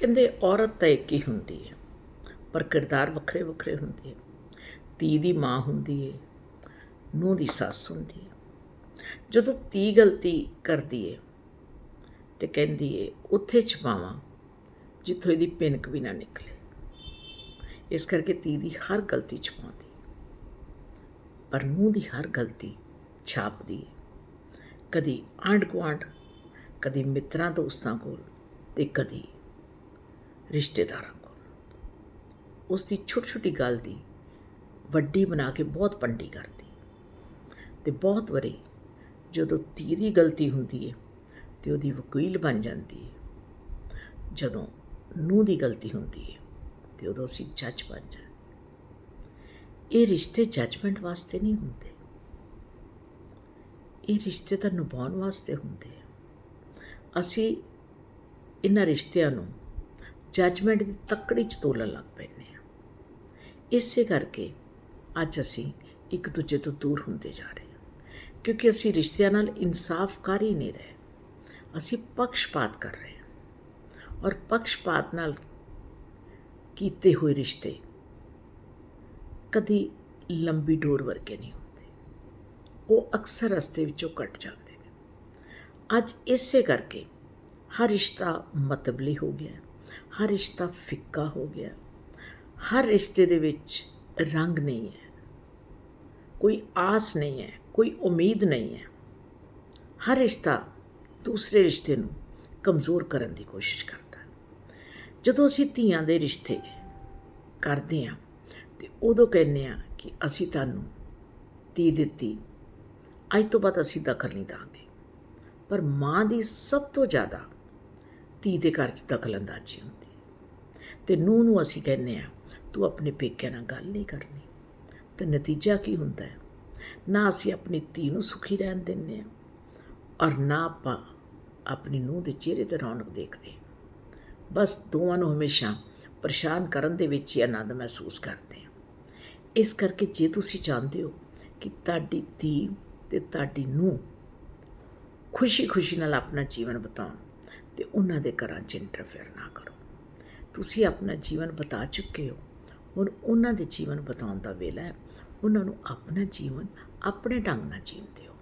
ਕਹਿੰਦੇ ਔਰਤ ਤਾਂ ਇੱਕ ਹੀ ਹੁੰਦੀ ਹੈ, ਪਰ ਕਿਰਦਾਰ ਵੱਖਰੇ ਵੱਖਰੇ ਹੁੰਦੇ ਹੈ ਧੀ ਦੀ ਮਾਂ ਹੁੰਦੀ ਹੈ ਨੂੰਹ ਦੀ ਸੱਸ ਹੁੰਦੀ ਹੈ ਜਦੋਂ ਧੀ ਗਲਤੀ ਕਰਦੀ ਹੈ ਤੇ ਕਹਿੰਦੀ ਹੈ ਉੱਥੇ ਛਪਾਵਾਂ ਜਿੱਥੋਂ ਇਹਦੀ ਪਿੰਕ ਵੀ ਨਾ ਨਿਕਲੇ। ਇਸ ਕਰਕੇ ਧੀ ਦੀ ਹਰ ਗਲਤੀ ਛਪਾਉਂਦੀ ਪਰ ਨੂੰਹ ਦੀ ਹਰ ਗਲਤੀ ਛਾਪਦੀ ਹੈ ਕਦੀ ਆਂਢ ਗੁਆਂਢ, ਕਦੀ ਮਿੱਤਰਾਂ ਦੋਸਤਾਂ ਕੋਲ ਤੇ ਕਦੀ ਰਿਸ਼ਤੇਦਾਰਾਂ ਕੋਲ। ਉਸ ਦੀ ਛੋਟੀ ਛੋਟੀ ਗੱਲ ਦੀ ਵੱਡੀ ਬਣਾ ਕੇ ਬਹੁਤ ਪੰਡੀ ਕਰਦੀ। ਤੇ ਬਹੁਤ ਵਾਰੀ ਜਦੋਂ ਧੀ ਦੀ ਗਲਤੀ ਹੁੰਦੀ ਹੈ ਤੇ ਉਹਦੀ ਵਕੀਲ ਬਣ ਜਾਂਦੀ ਹੈ ਜਦੋਂ ਨੂੰਹ ਦੀ ਗਲਤੀ ਹੁੰਦੀ ਹੈ ਤੇ ਉਦੋਂ ਅਸੀਂ ਜੱਜ ਬਣ ਜਾਂਦੇ। ਇਹ ਰਿਸ਼ਤੇ ਜੱਜਮੈਂਟ ਵਾਸਤੇ ਨਹੀਂ ਹੁੰਦੇ। ਇਹ ਰਿਸ਼ਤੇ ਤਾਂ ਨਿਭਾਉਣ ਵਾਸਤੇ ਹੁੰਦੇ ਆ। ਅਸੀਂ ਇਹਨਾਂ ਰਿਸ਼ਤਿਆਂ ਨੂੰ ਜੱਜਮੈਂਟ ਦੀ ਤੱਕੜੀ 'ਚ ਤੋਲਣ ਲੱਗ ਪੈਂਦੇ ਆ ਇਸੇ ਕਰਕੇ ਅੱਜ ਅਸੀਂ ਇੱਕ ਦੂਜੇ ਤੋਂ ਦੂਰ ਹੁੰਦੇ ਜਾ ਰਹੇ ਹਾਂ। ਕਿਉਂਕਿ ਅਸੀਂ ਰਿਸ਼ਤਿਆਂ ਨਾਲ ਇਨਸਾਫ ਕਰ ਹੀ ਨਹੀਂ ਰਹੇ। ਅਸੀਂ ਪੱਖਪਾਤ ਕਰ ਰਹੇ ਹਾਂ। ਔਰ ਪੱਖਪਾਤ ਨਾਲ ਕੀਤੇ ਹੋਏ ਰਿਸ਼ਤੇ ਕਦੀ ਲੰਬੀ ਡੋਰ ਵਰਗੇ ਨਹੀਂ ਹੁੰਦੇ। ਉਹ ਅਕਸਰ ਰਸਤੇ ਵਿੱਚੋਂ ਕੱਟ ਜਾਂਦੇ ਨੇ। ਅੱਜ ਇਸੇ ਕਰਕੇ ਹਰ ਰਿਸ਼ਤਾ ਮਤਬਲੀ ਹੋ ਗਿਆ। ਹਰ ਰਿਸ਼ਤਾ ਫਿੱਕਾ ਹੋ ਗਿਆ। ਹਰ ਰਿਸ਼ਤੇ ਦੇ ਵਿੱਚ ਰੰਗ ਨਹੀਂ ਹੈ। ਕੋਈ ਆਸ ਨਹੀਂ ਹੈ, ਕੋਈ ਉਮੀਦ ਨਹੀਂ ਹੈ। ਹਰ ਰਿਸ਼ਤਾ ਦੂਸਰੇ ਰਿਸ਼ਤੇ ਨੂੰ ਕਮਜ਼ੋਰ ਕਰਨ ਦੀ ਕੋਸ਼ਿਸ਼ ਕਰਦਾ ਜਦੋਂ ਅਸੀਂ ਧੀਆਂ ਦੇ ਰਿਸ਼ਤੇ ਕਰਦੇ ਹਾਂ ਤੇ ਉਦੋਂ ਕਹਿੰਦੇ ਆ ਕਿ ਅਸੀਂ ਤੁਹਾਨੂੰ ਧੀ ਦਿੱਤੀ, ਅੱਜ ਤੋਂ ਬਾਅਦ ਅਸੀਂ ਦਖਲ ਨਹੀਂ ਦਾਂਗੇ ਪਰ ਮਾਂ ਦੀ ਸਭ ਤੋਂ ਜ਼ਿਆਦਾ ਧੀ ਦੇ ਘਰ 'ਚ ਦਖਲਅੰਦਾਜ਼ੀ ਹੁੰਦੀ ਹੈ। ਤੇ ਨੂੰਹ ਨੂੰ ਅਸੀਂ ਕਹਿੰਦੇ ਆ ਤੂੰ ਆਪਣੇ ਪੇਕਿਆਂ ਨਾਲ ਗੱਲ ਨਹੀਂ ਕਰਨੀ। ਤੇ ਨਤੀਜਾ ਕੀ ਹੁੰਦਾ ਹੈ? ਨਾ ਅਸੀਂ ਆਪਣੀ ਧੀ ਨੂੰ ਸੁਖੀ ਰਹਿਣ ਦਿੰਦੇ ਆ ਔਰ ਨਾ ਆਪਾਂ ਆਪਣੀ ਨੂੰਹ ਦੇ ਚਿਹਰੇ ਤੇ ਰੌਣਕ ਦੇਖਦੇ ਬਸ ਦੋਵਾਂ ਨੂੰ ਹਮੇਸ਼ਾ ਪਰੇਸ਼ਾਨ ਕਰਨ ਦੇ ਵਿੱਚ ਹੀ ਆਨੰਦ ਮਹਿਸੂਸ ਕਰਦੇ ਆ ਇਸ ਕਰਕੇ ਜੇ ਤੁਸੀਂ ਚਾਹੁੰਦੇ ਹੋ ਕਿ ਤੁਹਾਡੀ ਧੀ ਤੇ ਤੁਹਾਡੀ ਨੂੰਹ ਖੁਸ਼ੀ-ਖੁਸ਼ੀ ਨਾਲ ਆਪਣਾ ਜੀਵਨ ਬਤਾਉਣ ਤੇ ਉਹਨਾਂ ਦੇ ਘਰਾਂ 'ਚ ਇੰਟਰਫੇਅਰ ਨਾ ਕਰੋ। ਤੁਸੀਂ ਆਪਣਾ ਜੀਵਨ ਬਤਾ ਚੁੱਕੇ ਹੋ ਹੁਣ ਉਹਨਾਂ ਦੇ ਜੀਵਨ ਬਤਾਉਣ ਦਾ ਵੇਲਾ ਹੈ। ਉਹਨਾਂ ਨੂੰ ਆਪਣਾ ਜੀਵਨ ਆਪਣੇ ਢੰਗ ਨਾਲ ਜੀਣ ਦਿਓ